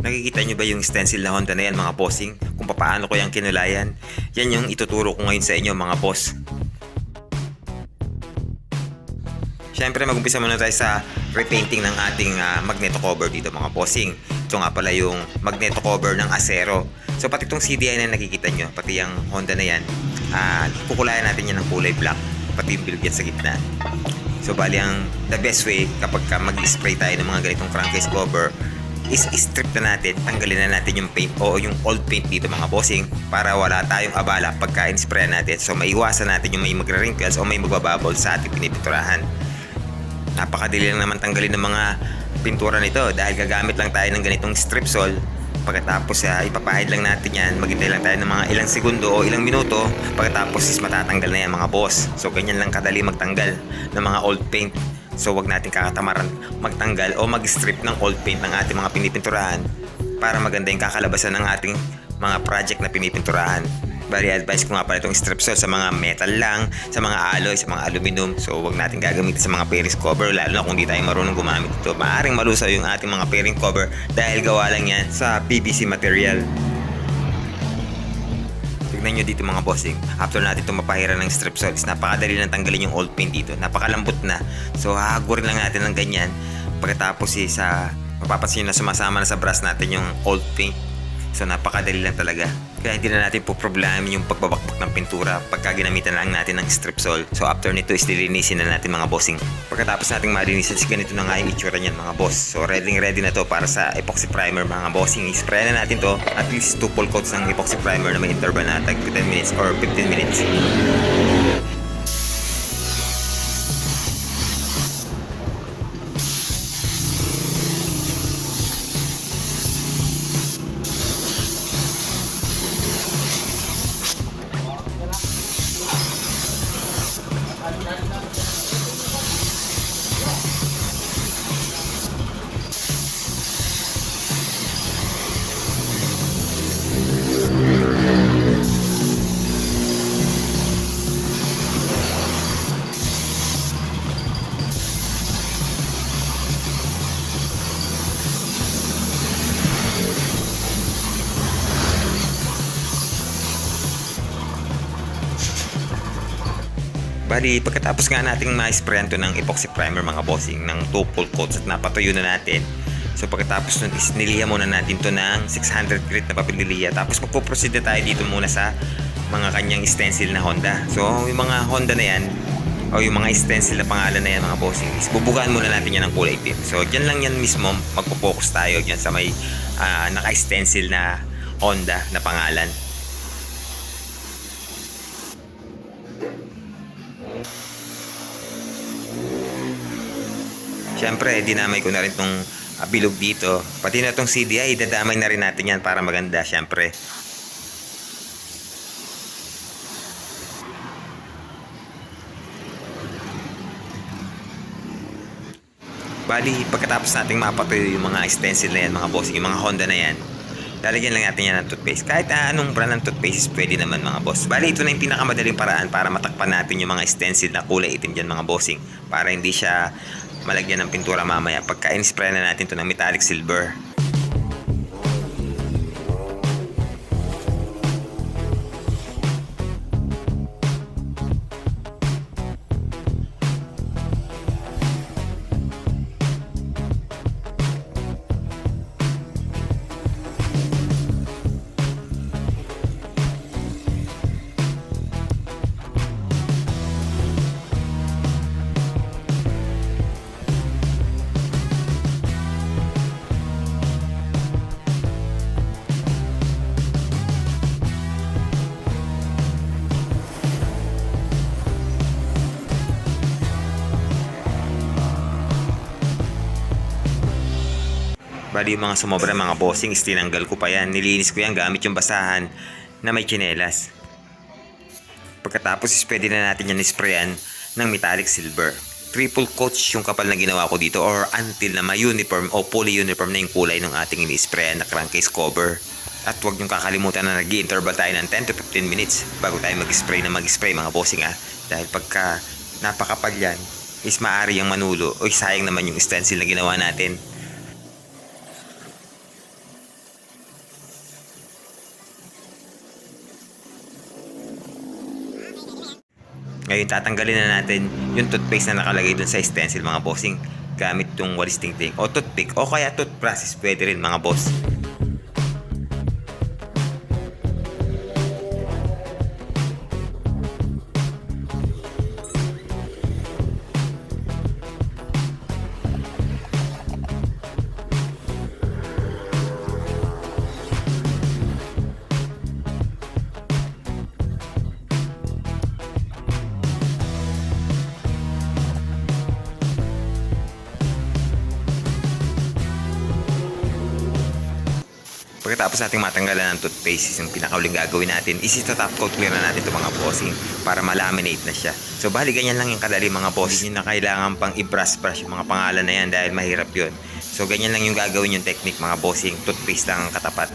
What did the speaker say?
Nakikita nyo ba yung stencil na Honda na yan mga bossing? Kung paano ko yung kinulayan? Yan yung ituturo ko ngayon sa inyo mga boss. Siyempre mag-umpisa muna tayo sa repainting ng ating ah, magneto cover dito mga bossing. Ito nga pala yung magneto cover ng Acero. So pati itong CDI na nakikita nyo, pati yung Honda na yan, ah, kukulayan natin yan ng kulay black. Pati yung bilog sa gitna. So bali ang the best way kapag ka mag-spray tayo ng mga ganitong crankcase cover is strip na natin, tanggalin na natin yung paint o yung old paint dito mga bossing para wala tayong abala pagka in-spray natin. So maiwasan natin yung may magre-wrinkles o may magbababol sa ating pinipinturahan. Napakadali lang naman tanggalin ng mga pintura nito dahil gagamit lang tayo ng ganitong strip sol pagkatapos uh, ipapahid lang natin yan. Maghintay lang tayo ng mga ilang segundo o ilang minuto. Pagkatapos is matatanggal na yan mga boss. So ganyan lang kadali magtanggal ng mga old paint so wag natin kakatamaran magtanggal o mag-strip ng old paint ng ating mga pinipinturahan para maganda yung kakalabasan ng ating mga project na pinipinturahan Bali, advice ko nga pala itong strip saw sa mga metal lang, sa mga alloy, sa mga aluminum. So, wag natin gagamitin sa mga pairings cover, lalo na kung di tayo marunong gumamit ito. Maaring malusaw yung ating mga pairing cover dahil gawa lang yan sa PVC material. Tignan nyo dito mga bossing. After natin itong mapahiran ng strip is napakadali lang tanggalin yung old paint dito. Napakalambot na. So, hahagurin lang natin ng ganyan. Pagkatapos is, sa mapapansin na sumasama na sa brush natin yung old paint. So, napakadali lang talaga. Kaya hindi na natin po problem yung pagbabakbak ng pintura pagka ginamitan lang natin ng strip sol. So after nito is lilinisin na natin mga bossing. Pagkatapos nating malinisin, is ganito na nga yung itsura niyan mga boss. So ready ready na to para sa epoxy primer mga bossing. Spray na natin to at least 2 full coats ng epoxy primer na may interval na tag 10 minutes or 15 minutes. Bali, pagkatapos nga nating ma-sprayan to ng epoxy primer mga bossing ng 2 full coats at napatuyo na natin. So pagkatapos nun is niliya muna natin to ng 600 grit na papel. Tapos magpo-proceed na tayo dito muna sa mga kanyang stencil na Honda. So yung mga Honda na yan, o yung mga stencil na pangalan na yan mga bossing is bubugaan muna natin yan ng kulay itim. So dyan lang yan mismo magpo-focus tayo dyan sa may ah, naka-stencil na Honda na pangalan. Siyempre, dinamay ko na rin tong ah, bilog dito. Pati na tong CDI, dadamay na rin natin yan para maganda, siyempre. Bali, pagkatapos nating mapatuyo yung mga stencil na yan, mga boss, yung mga Honda na yan, lalagyan lang natin yan ng toothpaste. Kahit ah, anong brand ng toothpaste, pwede naman mga boss. Bali, ito na yung pinakamadaling paraan para matakpan natin yung mga stencil na kulay itim dyan mga bossing. Para hindi siya malagyan ng pintura mamaya pagka in-spray na natin to ng metallic silver. Bali yung mga sumobra mga bossing, tinanggal ko pa yan. Nilinis ko yan gamit yung basahan na may tsinelas. Pagkatapos is pwede na natin yan sprayan ng metallic silver. Triple coats yung kapal na ginawa ko dito or until na may uniform o fully uniform na yung kulay ng ating ini-sprayan na crankcase cover. At huwag niyong kakalimutan na nag interval tayo ng 10 to 15 minutes bago tayo mag-spray na mag-spray mga bossing ah. Dahil pagka napakapal yan, is maaari yung manulo o sayang naman yung stencil na ginawa natin. Ngayon, tatanggalin na natin yung toothpaste na nakalagay dun sa stencil mga bossing gamit yung walis tingting o toothpick o kaya toothbrush pwede rin mga boss. Pagkatapos nating matanggalan ng toothpaste, yung pinakauling gagawin natin is ito top coat clear na natin ito mga bossing para malaminate na siya. So bali ganyan lang yung kadali mga boss. Hindi na kailangan pang i-brush-brush yung mga pangalan na yan dahil mahirap yun. So ganyan lang yung gagawin yung technique mga bossing. Toothpaste lang ang katapat.